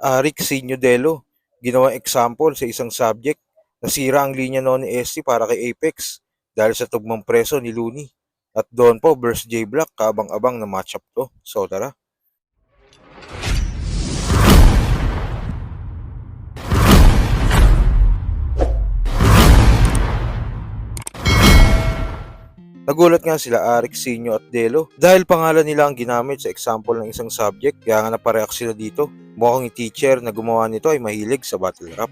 Arik Sinodelo, ginawa example sa isang subject. Nasira ang linya noon ni SC para kay Apex dahil sa tugmang preso ni Looney. At doon po, versus J Black, kabang-abang na matchup to. So tara. Nagulat nga sila Arik, Sinyo at Delo dahil pangalan nila ang ginamit sa example ng isang subject kaya nga napareact sila dito. Mukhang yung teacher na gumawa nito ay mahilig sa battle rap.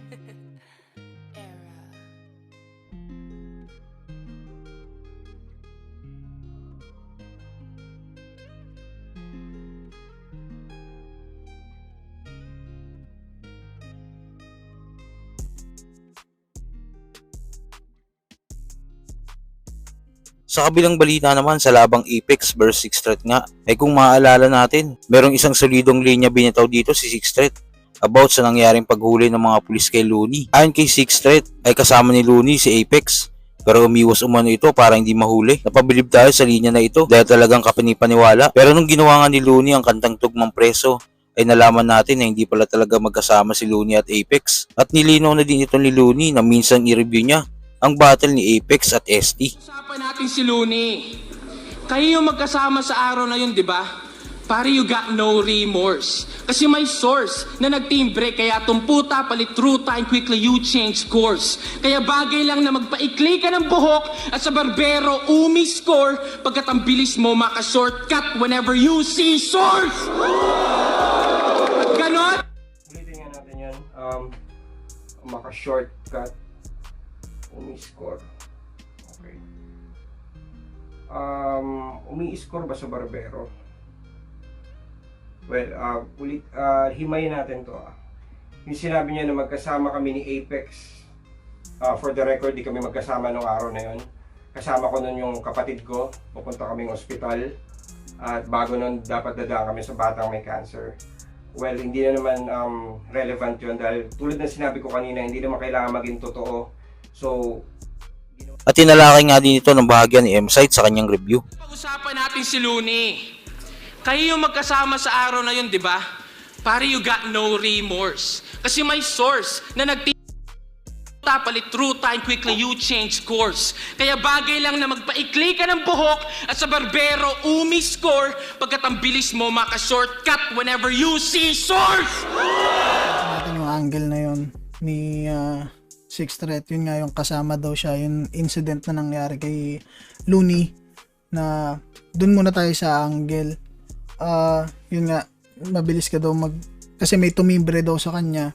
Sa kabilang balita naman sa labang Apex versus Sixth Threat nga, ay kung maaalala natin, merong isang solidong linya binitaw dito si Sixth Threat about sa nangyaring paghuli ng mga pulis kay Looney. Ayon kay Sixth Threat, ay kasama ni Looney si Apex pero umiwas umano ito para hindi mahuli. Napabilib tayo sa linya na ito dahil talagang kapanipaniwala. Pero nung ginawa nga ni Looney ang kantang tugmang preso, ay nalaman natin na hindi pala talaga magkasama si Looney at Apex. At nilinaw na din ito ni Looney na minsan i-review niya ang battle ni Apex at ST. Usapan natin si Looney. Kayo yung magkasama sa araw na yun, di ba? Pare, you got no remorse. Kasi may source na nagtimbre, kaya tumputa, palit ruta, and quickly you change course. Kaya bagay lang na magpaikli ka ng buhok at sa barbero umi-score pagkat ang bilis mo maka-shortcut whenever you see source! Ganon? Ulitin nga natin yan. Um, maka-shortcut. Umi-score. Okay. Um, umi-score ba sa barbero? Well, uh, ulit, uh, himayin natin to. Ah. Yung sinabi niya na magkasama kami ni Apex. Uh, for the record, di kami magkasama nung araw na yon. Kasama ko nun yung kapatid ko. Pupunta kaming ospital. At bago nun, dapat dadaan kami sa batang may cancer. Well, hindi na naman um, relevant yun dahil tulad ng sinabi ko kanina, hindi naman kailangan maging totoo. So, At tinalakay nga din ito ng bahagya ni M-Site sa kanyang review. Pag-usapan natin si Looney. Kayo yung magkasama sa araw na yun, di ba? Pare, you got no remorse. Kasi may source na nagti palit ruta and quickly you change course. Kaya bagay lang na magpaikli ka ng buhok at sa barbero umi-score pagkat ang bilis mo maka-shortcut whenever you see source! natin yung angle na yun ni uh, Six Threat. Yun nga yung kasama daw siya, yung incident na nangyari kay Looney na dun muna tayo sa angle. Ah, yun nga, mabilis ka daw mag kasi may tumimbre daw sa kanya.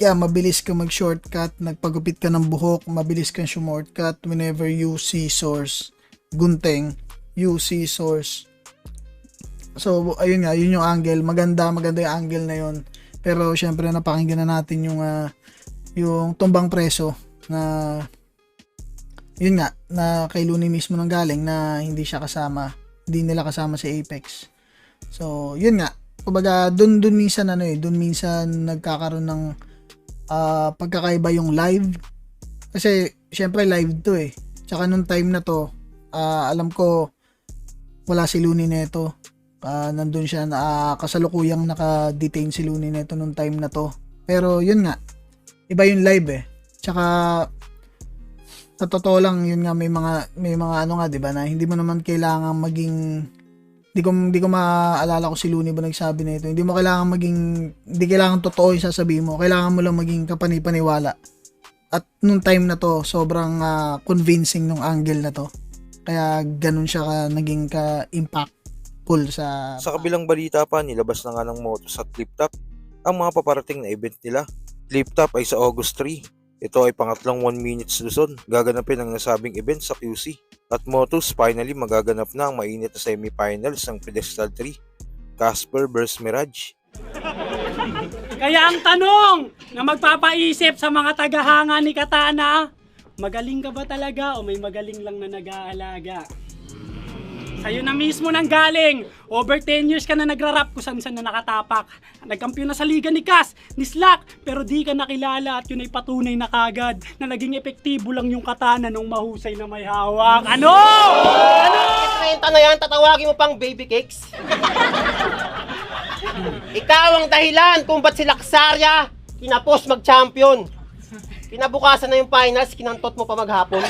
Kaya mabilis ka mag-shortcut, nagpagupit ka ng buhok, mabilis kang shortcut whenever you see source. Gunting, you see source. So, ayun nga, yun yung angle. Maganda, maganda yung angle na yun. Pero syempre napakinggan na natin yung ah, yung tumbang preso na yun nga na kay Looney mismo nang galing na hindi siya kasama. Hindi nila kasama si Apex. So, yun nga. Kumbaga, dun dun minsan ano eh, dun minsan nagkakaroon ng ah, pagkakaiba yung live. Kasi syempre live to eh. Tsaka nung time na to, ah, alam ko wala si Looney neto. Ah, nandun siya na ah, kasalukuyang naka-detain si Looney neto nung time na to. Pero yun nga, iba yung live eh. Tsaka sa totoo lang yun nga may mga may mga ano nga 'di ba na hindi mo naman kailangan maging di ko di ko maalala ko si Looney ba nagsabi na ito. Hindi mo kailangan maging hindi kailangan totoo yung sasabihin mo. Kailangan mo lang maging kapanipaniwala. At nung time na to, sobrang ah, convincing nung angle na to. Kaya ganun siya ka naging ka impactful sa Sa kabilang balita pa, nilabas na nga ng Motos at Flip Top ang mga paparating na event nila. Flip Top ay sa August 3. Ito ay pangatlong 1 minutes Luzon. Gaganapin ang nasabing event sa QC. At Motos finally magaganap na ang mainit na semifinals ng Pedestal 3. Casper vs Mirage. Kaya ang tanong na magpapaisip sa mga tagahanga ni Katana, magaling ka ba talaga o may magaling lang na nag-aalaga? Sa'yo na mismo nang galing. Over 10 years ka na nagra-rap kung saan saan na nakatapak. Nagkampiyon na sa liga ni Cass, ni Slack, pero di ka nakilala at yun ay patunay na kagad na naging epektibo lang yung katana nung mahusay na may hawak. Ano? Ano? 30 na yan, tatawagin mo pang baby cakes. Ikaw ang dahilan kung ba't si Laksarya kinapos mag-champion. Kinabukasan na yung finals, kinantot mo pa maghapon.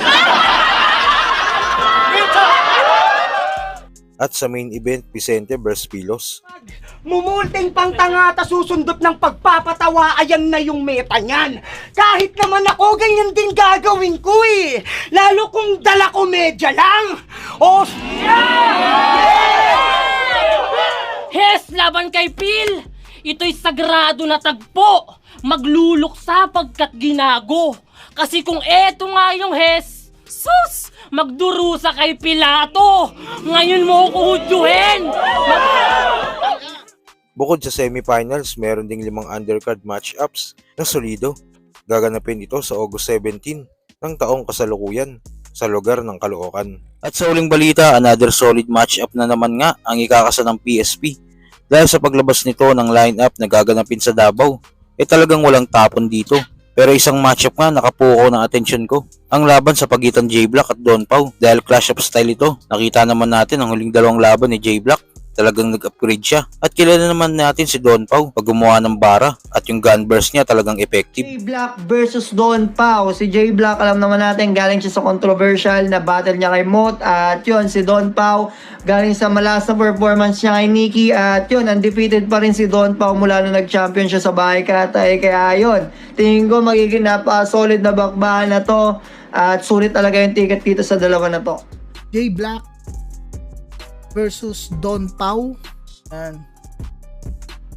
At sa main event, Vicente vs. Pilos. Mumulting pang tanga ta susundot ng pagpapatawa ayan na yung meta niyan. Kahit naman ako, ganyan din gagawin ko eh. Lalo kung dala komedya lang. O, Hes laban kay Phil! Ito'y sagrado na tagpo! Magluluksa pagkat ginago! Kasi kung eto nga yung Hes, sus! Magdurusa kay Pilato! Ngayon mo ko hudyuhin! Bukod sa semifinals, meron ding limang undercard matchups na solido. Gaganapin ito sa August 17 ng taong kasalukuyan sa lugar ng Caloocan. At sa uling balita, another solid matchup na naman nga ang ikakasa ng PSP. Dahil sa paglabas nito ng lineup na gaganapin sa Davao, eh talagang walang tapon dito. Pero isang matchup nga nakapuko ng atensyon ko. Ang laban sa pagitan J Black at Don Pau dahil clash of style ito. Nakita naman natin ang huling dalawang laban ni J Black talagang nag-upgrade siya. At kilala naman natin si Don Pau pag gumawa ng bara at yung gun burst niya talagang effective. J Black versus Don Pao. Si J Black, alam naman natin, galing siya sa controversial na battle niya kay Mot. At yun, si Don Pao, galing sa malas na performance niya kay Nikki. At yun, undefeated pa rin si Don Pao mula nung nag-champion siya sa bahay katay. Kaya yun, tingin ko magiging napaka-solid na bakbahan na to. At sulit talaga yung ticket dito sa dalawa na to. J Black versus Don Pau. Yan.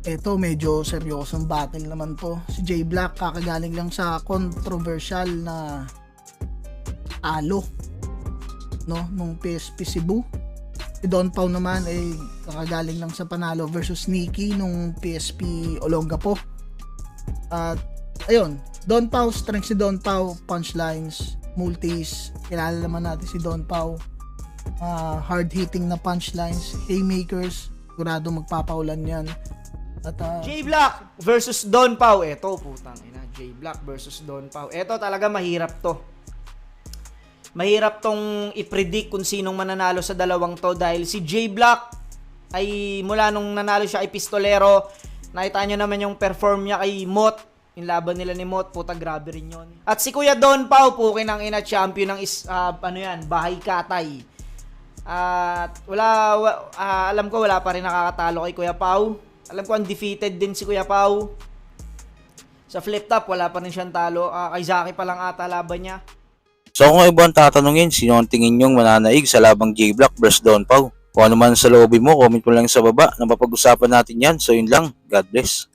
Ito medyo seryosong battle naman to. Si J Black kakagaling lang sa controversial na talo no nung PSP Cebu. Si Don Pau naman ay kakagaling lang sa panalo versus Nikki nung PSP Olongapo. At ayun, Don Pau, strength si Don Pau, punchlines, multis. Kilala naman natin si Don Pau ah, hard-hitting na punchlines, haymakers, sigurado magpapaulan yan. At ah, J Black versus Don Pau. Eto, putang ina. J Black versus Don Pau. Eto talaga mahirap to. Mahirap tong i-predict kung sinong mananalo sa dalawang to dahil si J Black ay mula nung nanalo siya kay Pistolero, nakita nyo naman yung perform niya kay Mot. Yung laban nila ni Mot, puta grabe rin yun. At si Kuya Don Pau, pukin ang ina champion ng is, ah, ano yan, Bahay Katay. At wala, wa- ah, alam ko wala pa rin nakakatalo kay Kuya Pau. Alam ko undefeated din si Kuya Pau. Sa flip top, wala pa rin siyang talo. Ah, kay Zaki pa lang ata laban niya. So kung iba ang tatanungin, sino ang tingin nyong mananaig sa labang J Black versus Don Pau? Kung ano man sa lobby mo, comment mo lang sa baba na mapag-usapan natin yan. So yun lang, God bless.